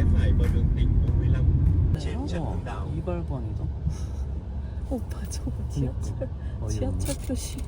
Xếp phải vào đường tỉnh 45 trên Trần Hưng Đạo. 이발관이다. 오빠 저거 지하철, 어이없네. 지하철 표시.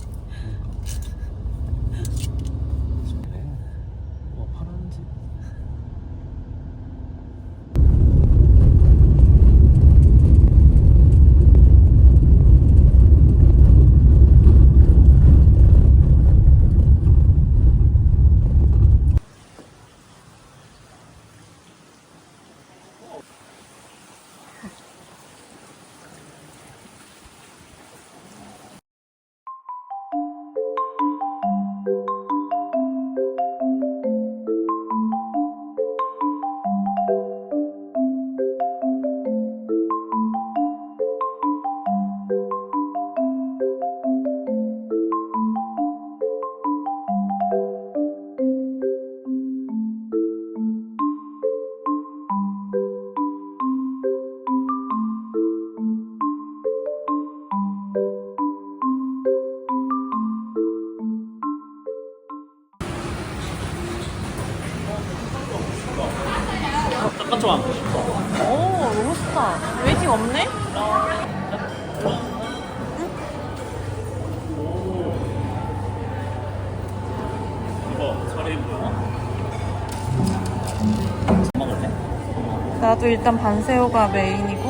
나도 일단 반새우가 메인이고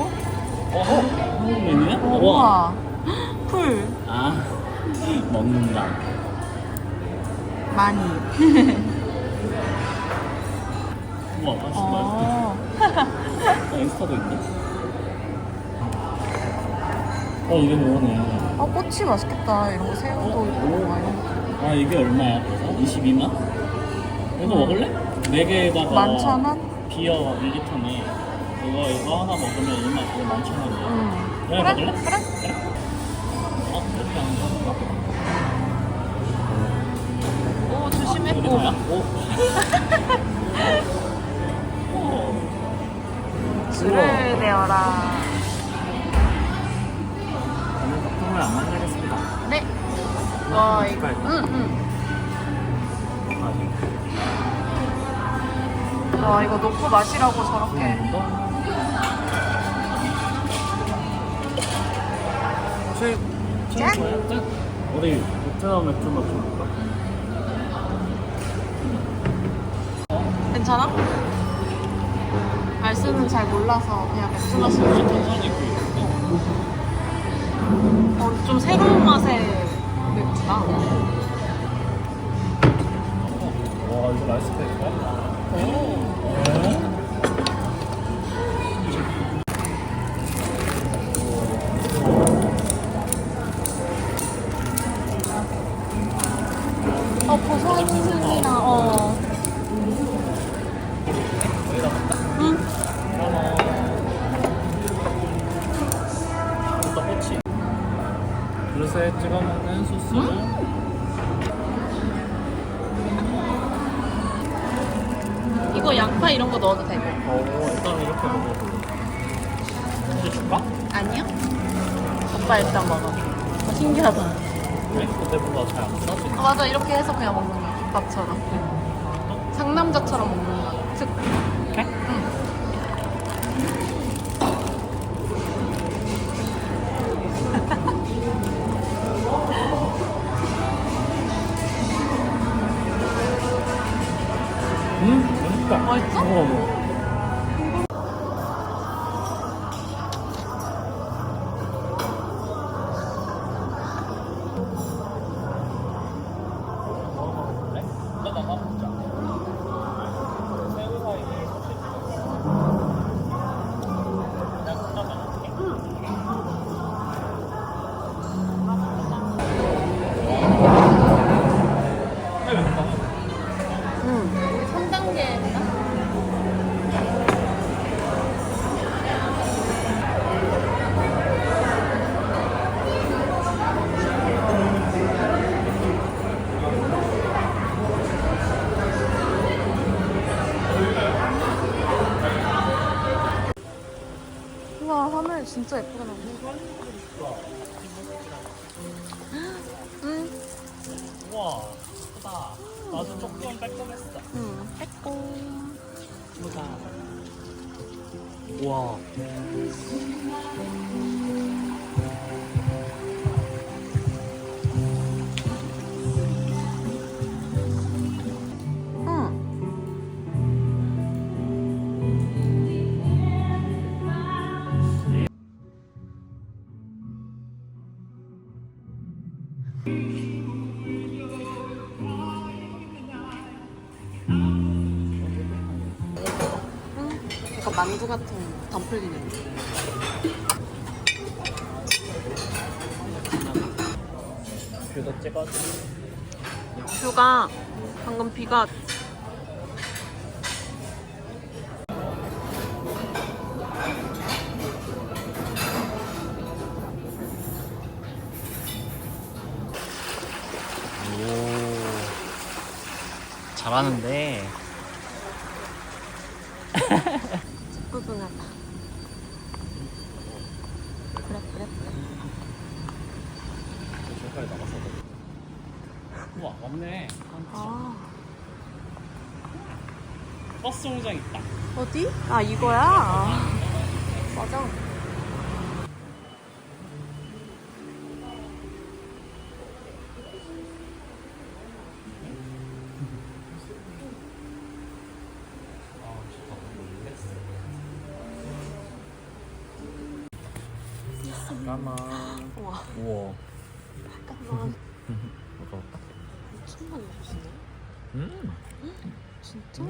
어? 메뉴야? 우와. 우와 풀아 먹는다. 많이 우와 맛있다. 어. 어, 인스타도 있네. 어 이게 뭐네. 아 꼬치 맛있겠다 이런 거 새우도 있고 거아 이게 얼마야? 그래서 22만? 이거 먹을래? 네 개에다가 만천 원? 비어 1리터네. 이거 이거 하나 먹으면 2만 그거 만천 원이야. 응 그래, 그래? 먹을래? 그래? 어안 돼. 오 조심해. 오. 줄을 내어라 와, 이거. 색깔. 응, 응. 와, 이거 놓고 마시라고 저렇게. 최, 짠! 우리 베트남 맥주 마셔볼까? 괜찮아? 말씀은 잘 몰라서 그냥 맥주 있고 있어. 어, 좀 새로운 맛의 맥주다. 와 이거 라이스 페이크야? 오. 어, 일단 이렇게 먹어볼래. 이제 줄까? 아니요? 오빠 일단 먹어. 어, 신기하다. 네? 그때보다 잘안 싸지? 아, 맞아, 이렇게 해서 그냥 먹는 거야. 김밥처럼. 상남자처럼 먹는 거야. 즉, 이렇게? 응. 음, 맛있다. 맛있어? 먹어, 먹어. 응, 우와, 크다. 나도 조금 깔끔했어. 응. 빼꼼. 보자. 우와. 만두 같은 덤플링. 뷰도 찍어줘. 뷰가 방금 비가 오. 잘하는데. 끄끈하다. 그래 그래. 저기까지 나갔어. 우와, 맞네. 아 버스 공장 있다. 어디? 아 이거야. 맞아. 잠깐만. 우와 우와. 잠깐만. 아까웠다. 엄청 많이 주시네. 음, 진짜?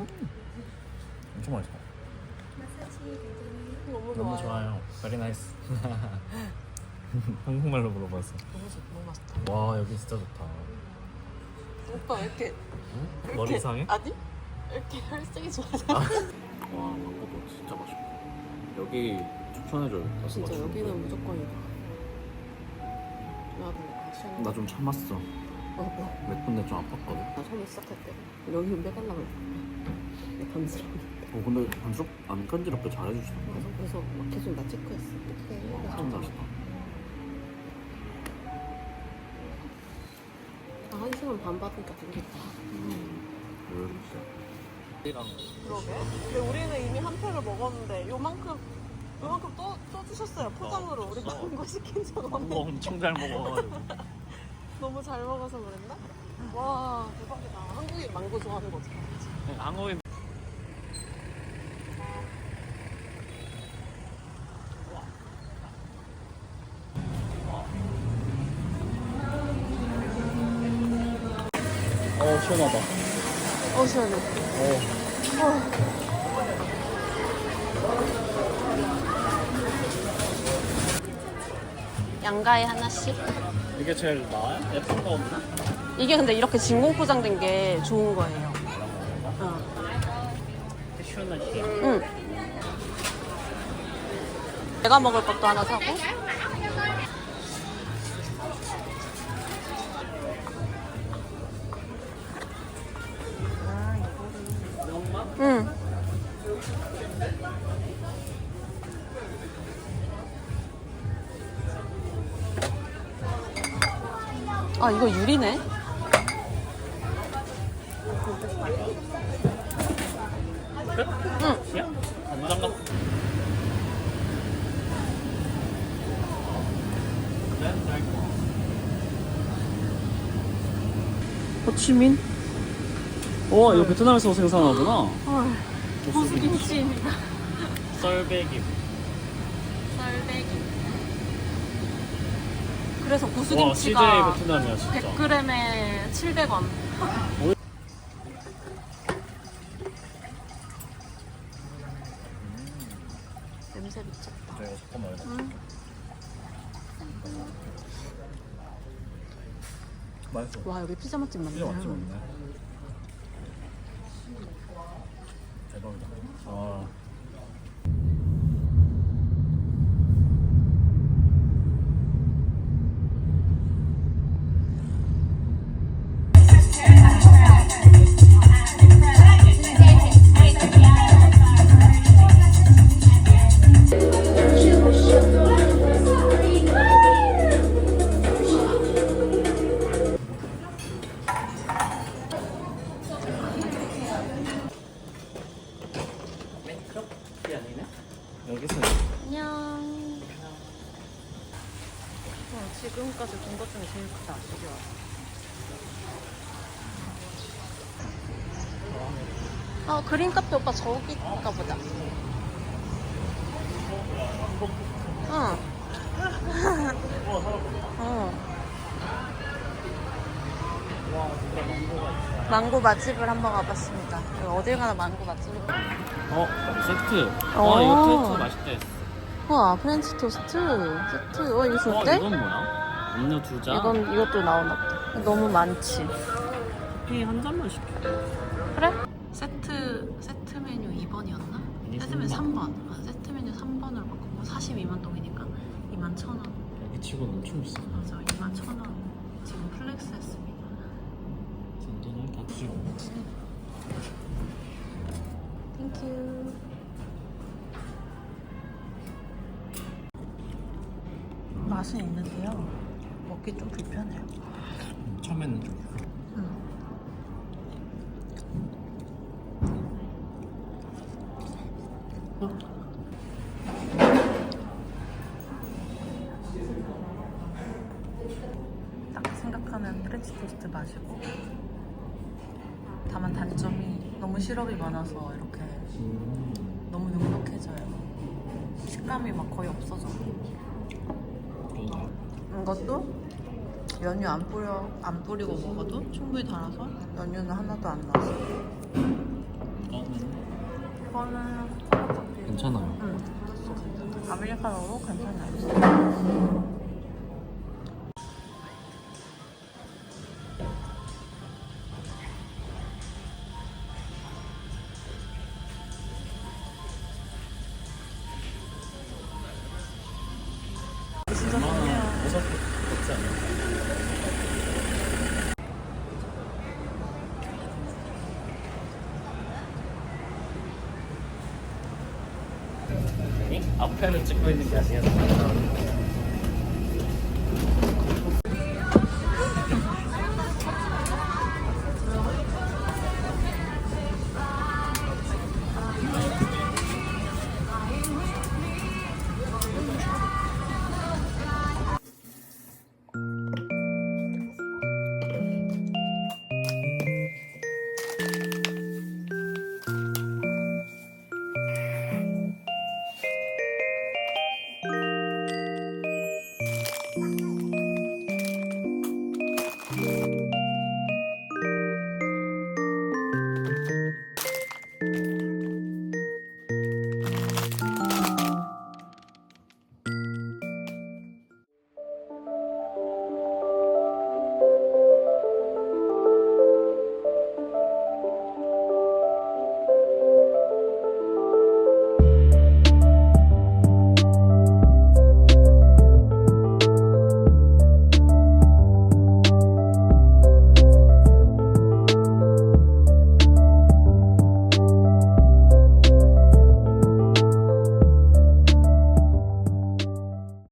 엄청 맛있어. 너무 좋아요. 너무 좋아요. Very nice. 한국말로 물어봤어. 너무 좋 너무 맛있다. 와, 여기 진짜 좋다. 오빠 왜 이렇게 이렇게- 머리 이상해? 아니 이렇게 혈색이 좋아져. 와, 망고도 진짜 맛있고. 여기 추천해줘요. 진짜 여기는 무조건이다. 나도 같이 하는 나좀 참았어. 어, 어. 몇 군데 좀 아팠거든. 나 처음에 시작할 때 여기 빼달라고 했는데 간지러워. 어, 근데 반숙 안 간지럽게 잘해주시는 그래서 그래서 막 계속 나 체크했어. 어떻게 해? 와, 그래서 참 잘했다. 아, 한 시간 반 받으니까 되겠다. 음, 이렇게. 그러게. 근데 우리는 이미 한 표를 먹었는데 요만큼 요만큼 또, 또 주셨어요 포장으로 우리 줬어. 망고 시킨 적 없는데 엄청 잘 먹어. 너무 잘 먹어서 그랬나? 와 대박이다 한국인 망고 좋아하는 거지 한국인 어 시원하다. 어 시원해 어. 양가에 하나씩 이게 제일 나아요? 예쁜 거 없나? 이게 근데 이렇게 진공 포장된 게 좋은 거예요 어. 응 내가 먹을 것도 하나 사고 응 아 이거 유리네 끝? 응 야? 간장 같은. 호치민? 와 이거 베트남에서 생산하구나. 헐 고수김치입니다 썰배기. 썰배기 그래서 와 CJ 고수김치가 베트남이야 진짜. 100g에 700원 냄새 미쳤다 저 이거 잠깐만 이거. 응. 맛있어. 와 여기 피자 맛집 많네 피자 맛집 없네. 지금까지 본 것 중에 제일 크다 이게 어 그린 카페 오빠 저기가 보자 응 어. 망고 맛집을 한번 가봤습니다. 여기 어딜 가나 망고 맛집이. 어 세트. 어. 아 이거 토스트 맛있대. 와 프렌치 토스트. 세트. 와 이거 어 좋대? 이건 뭐야? 음료 두 잔. 이건 이것도 나오나 보다. 너무 많지. 커피 한 잔만 시켜. 그래? 세트 세트 메뉴 2번이었나? 아니, 세트 메뉴 3번. 3번. 아, 세트 메뉴 3번으로 바꾸고 42만 동이니까 2만 1천 원. 여기 치고 엄청 비싸. 맞아, 2만 1천 원. 지금 플렉스 했습니다. 돈을 다 주고. 맛은 있는데요. 먹기 좀 불편해요. 처음에는 좀. 응. 딱 생각하는 프렌치 토스트 맛이고 다만 단점이 너무 시럽이 많아서 이렇게 음. 너무 눅눅해져요. 식감이 막 거의 없어져. 이것도 연유 안 뿌려 안 뿌리고 먹어도 충분히 달아서 연유는 하나도 안 나서. 이거는. 괜찮아요. 응, 괜찮아. 아메리카노로 괜찮아요. 앞에는 찍고 있는 게 아니야.